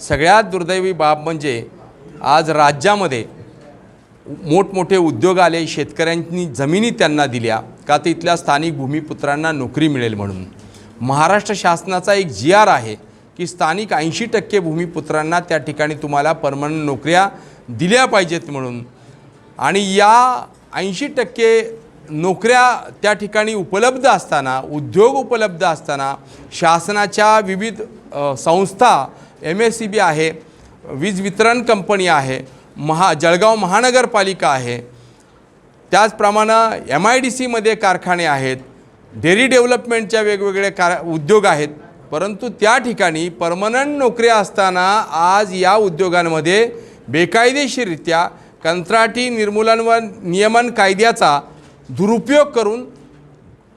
सगळ्यात दुर्दैवी बाब म्हणजे आज राज्यामध्ये मोठमोठे उद्योग आले शेतकऱ्यांनी जमिनी त्यांना दिल्या का तिथल्या स्थानिक भूमिपुत्रांना नोकरी मिळेल म्हणून. महाराष्ट्र शासनाचा एक जी आर आहे की स्थानिक ऐंशी टक्के भूमिपुत्रांना त्या ठिकाणी तुम्हाला परमनंट नोकऱ्या दिल्या पाहिजेत म्हणून. आणि या ऐंशी टक्के नोकऱ्या त्या ठिकाणी उपलब्ध असताना उद्योग उपलब्ध असताना शासनाच्या विविध संस्था एम एस सी बी आहे वीज वितरण कंपनी आहे महा जळगाव महानगरपालिका आहे. त्याचप्रमाणे एम आय डी सीमध्ये कारखाने आहेत डेअरी डेव्हलपमेंटच्या वेगवेगळे कार उद्योग आहेत. परंतु त्या ठिकाणी परमनंट नोकऱ्या असताना आज या उद्योगांमध्ये बेकायदेशीररित्या कंत्राटी निर्मूलन व नियमन कायद्याचा दुरुपयोग करून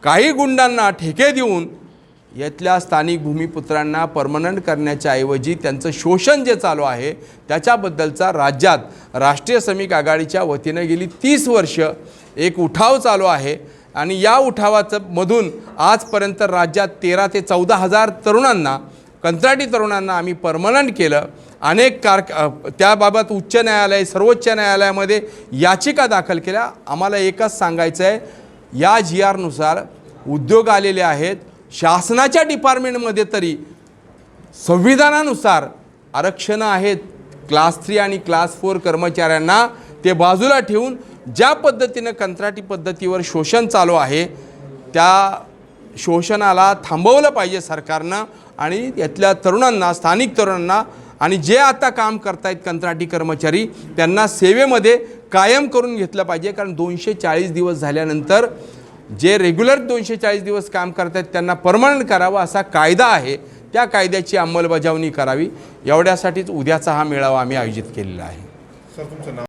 काही गुंडांना ठेके देऊन यातल्या स्थानिक भूमिपुत्रांना परमनंट करण्याच्या ऐवजी त्यांचं शोषण जे चालू आहे त्याच्याबद्दलचा राज्यात राष्ट्रीय श्रमिक आघाडीच्या वतीनं गेली तीस वर्ष एक उठाव चालू आहे. आणि या उठावाचं मधून आजपर्यंत राज्यात तेरा ते चौदा हजार तरुणांना कंत्राटी तरुणांना आम्ही परमनंट केलं. अनेक कार त्याबाबत उच्च न्यायालय सर्वोच्च न्यायालयामध्ये याचिका दाखल केल्या. आम्हाला एकच सांगायचं आहे या जी आरनुसार उद्योग आलेले आहेत. शासनाच्या डिपार्टमेंटमध्ये तरी संविधानानुसार आरक्षणं आहेत. क्लास थ्री आणि क्लास फोर कर्मचाऱ्यांना ते बाजूला ठेवून ज्या पद्धतीनं कंत्राटी पद्धतीवर शोषण चालू आहे त्या शोषणाला थांबवलं पाहिजे सरकारनं आणि यातल्या तरुणांना स्थानिक तरुणांना आणि जे आता काम करतायत कंत्राटी कर्मचारी त्यांना सेवेमध्ये कायम करून घेतलं पाहिजे. कारण दोनशे चाळीस दिवस झाल्यानंतर जे रेग्युलर दोनशे चाळीस दिवस काम करतात त्यांना परमनंट करावं असा कायदा आहे त्या कायद्याची अंमलबजावणी करावी. एवढ्यासाठीच उद्याचा हा मेळावा आम्ही आयोजित केलेला आहे. सर तुमचं नाव?